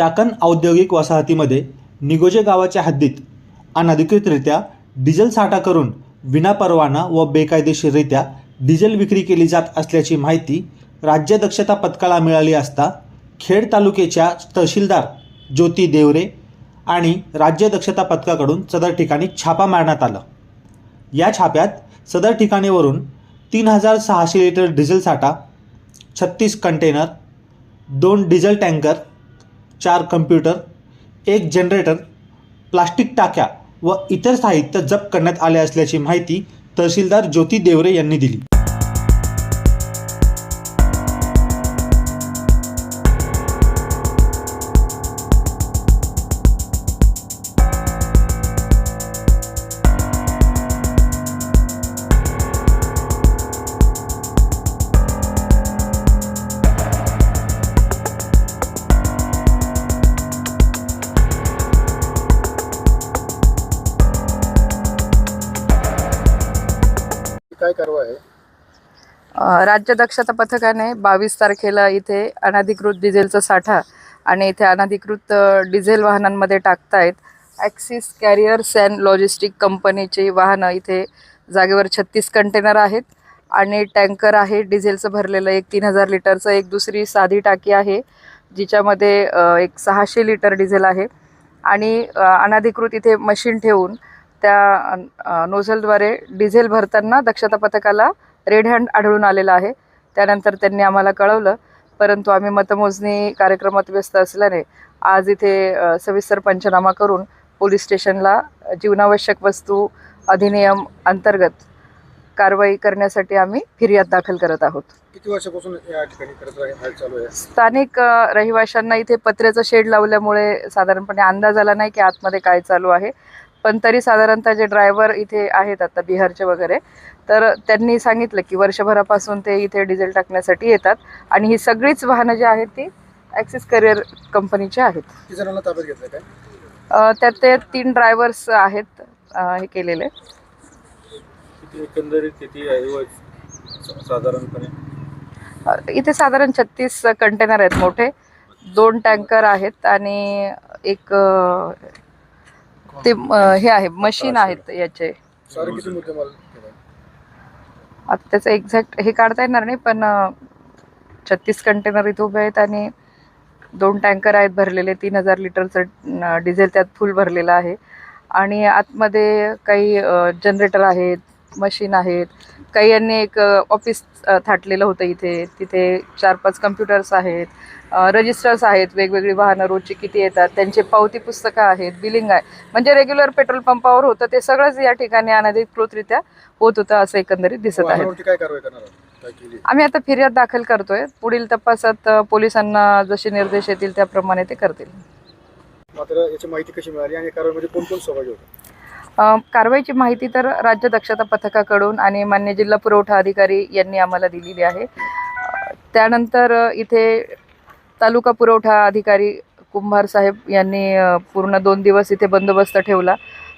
चाकण औद्योगिक वसाहतीमध्ये निगोजे गावाच्या हद्दीत अनधिकृतरित्या डिझेल साठा करून विनापरवाना व बेकायदेशीररित्या डिझेल विक्री केली जात असल्याची माहिती राज्य दक्षता पथकाला मिळाली असता खेड तालुक्याच्या तहसीलदार ज्योती देवरे आणि राज्य दक्षता पथकाकडून सदर ठिकाणी छापा मारण्यात आला. या छाप्यात सदर ठिकाणीवरून तीन हजार सहाशे लिटर डिझेल साठा छत्तीस कंटेनर दोन डिझेल टँकर चार कम्प्युटर एक जनरेटर प्लास्टिक टाक्या व इतर साहित्य जप्त करण्यात आले असल्याची माहिती तहसीलदार ज्योती देवरे यांनी दिली. काय कारवाई आहे? राज्य दक्षता पथकाने बावीस तारखेला इथे अनधिकृत डिझेलचा साठा आणि इथे अनधिकृत डिझेल वाहनांमध्ये टाकतायत. ॲक्सिस कॅरियर्स अँड लॉजिस्टिक कंपनीची वाहनं इथे जागेवर छत्तीस कंटेनर आहेत आणि टँकर आहे. डिझेलचं भरलेलं एक तीन हजार लिटरचं एक दुसरी साधी टाकी आहे जिच्यामध्ये एक सहाशे लिटर डिझेल आहे. आणि अनधिकृत इथे मशीन ठेवून त्या नोझलद्वारे डिझेल भरताना दक्षता पथकाला रेड हँड आढळून आलेला आहे. त्यानंतर त्यांनी आम्हाला कळवलं परंतु आम्ही मतमोजणी कार्यक्रमात व्यस्त असल्याने आज इथे सविस्तर पंचनामा करून पोलीस स्टेशनला जीवनावश्यक वस्तू अधिनियम अंतर्गत कारवाई करण्यासाठी आम्ही फिर्याद दाखल करत आहोत. किती वर्षापासून या ठिकाणी करत आहे हाल चालू आहे? स्थानिक रहिवाशांना इथे पत्र्याचं शेड लावल्यामुळे साधारणपणे अंदाज आला नाही की आतमध्ये काय चालू आहे. पण तरी साधारणतः जे ड्रायव्हर इथे आहेत आता बिहारचे वगैरे तर त्यांनी सांगितलं की वर्षभरापासून ते इथे डिझेल टाकण्यासाठी येतात. आणि ही सगळीच वाहनं जी आहेत ती ॲक्सिस करिअर कंपनीची आहेत. त्यात ते तीन ड्रायव्हर्स आहेत हे केलेले. इथे साधारण छत्तीस कंटेनर आहेत मोठे. दोन टँकर आहेत आणि एक ते अ, हे आहे मशीन आहेत याचे सारे किती? आता त्याचं एक्झॅक्ट हे काढता येणार नाही पण छत्तीस कंटेनर इथे उभे आहेत आणि दोन टँकर आहेत भरलेले तीन हजार लिटरचं डिझेल त्यात फुल भरलेलं आहे आणि आतमध्ये काही जनरेटर आहेत मशीन आहेत. काही यांनी एक ऑफिस थाटलेलं होतं इथे. तिथे चार पाच कम्प्युटर्स आहेत. रजिस्टर्स आहेत. वेगवेगळी वाहनं रोजची किती येतात. त्यांचे पावती पुस्तकं आहेत. बिलिंग आहे. म्हणजे रेग्युलर पेट्रोल पंपावर होतं. ते सगळंच या ठिकाणी अनधिकृतरित्या होत होतं असं एकंदरीत दिसत आहे. आम्ही आता फिर्याद दाखल करतोय. पुढील तपासात पोलिसांना जसे निर्देश येतील त्याप्रमाणे ते करतील. मात्र याची माहिती कशी मिळाली आणि कारवाईमध्ये कोण कोण सहभागी होतं? कारवाईची माहिती तर राज्य दक्षता पथकाकडून आणि मान्य जिल्हा पुरवठा अधिकारी यांनी आम्हाला दिलेली आहे. त्यानंतर इथे तालुका पुरवठा अधिकारी कुंभार साहेब यांनी पूर्ण दोन दिवस इथे बंदोबस्त ठेवला.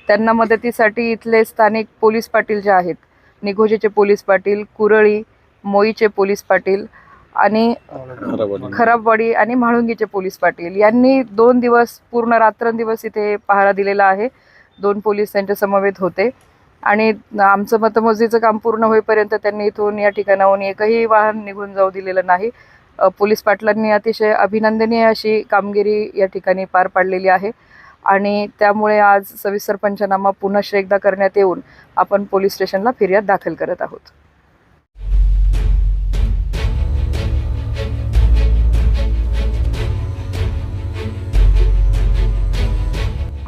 त्यांना मदतीसाठी इथले स्थानिक पोलीस पाटील जे आहेत निघोजेचे पोलीस पाटील कुरळी मोईचे पोलीस पाटील आणि खराबवाडी आणि म्हाळुंगीचे पोलीस पाटील यांनी दोन दिवस पूर्ण रात्रंदिवस इथे पहारा दिलेला आहे. दोन पोलीस त्यांच्या समवेत होते. आणि आमचं मतमोजणीचं काम पूर्ण होईपर्यंत त्यांनी इथून या ठिकाणाहून एकही वाहन निघून जाऊ दिलेलं नाही. पोलीस पाटलांनी अतिशय अभिनंदनीय अशी कामगिरी या ठिकाणी पार पाडलेली आहे. आणि त्यामुळे आज सविस्तर पंचनामा पुन्हा एकदा करण्यात येऊन आपण पोलीस स्टेशनला फिर्याद दाखल करत आहोत.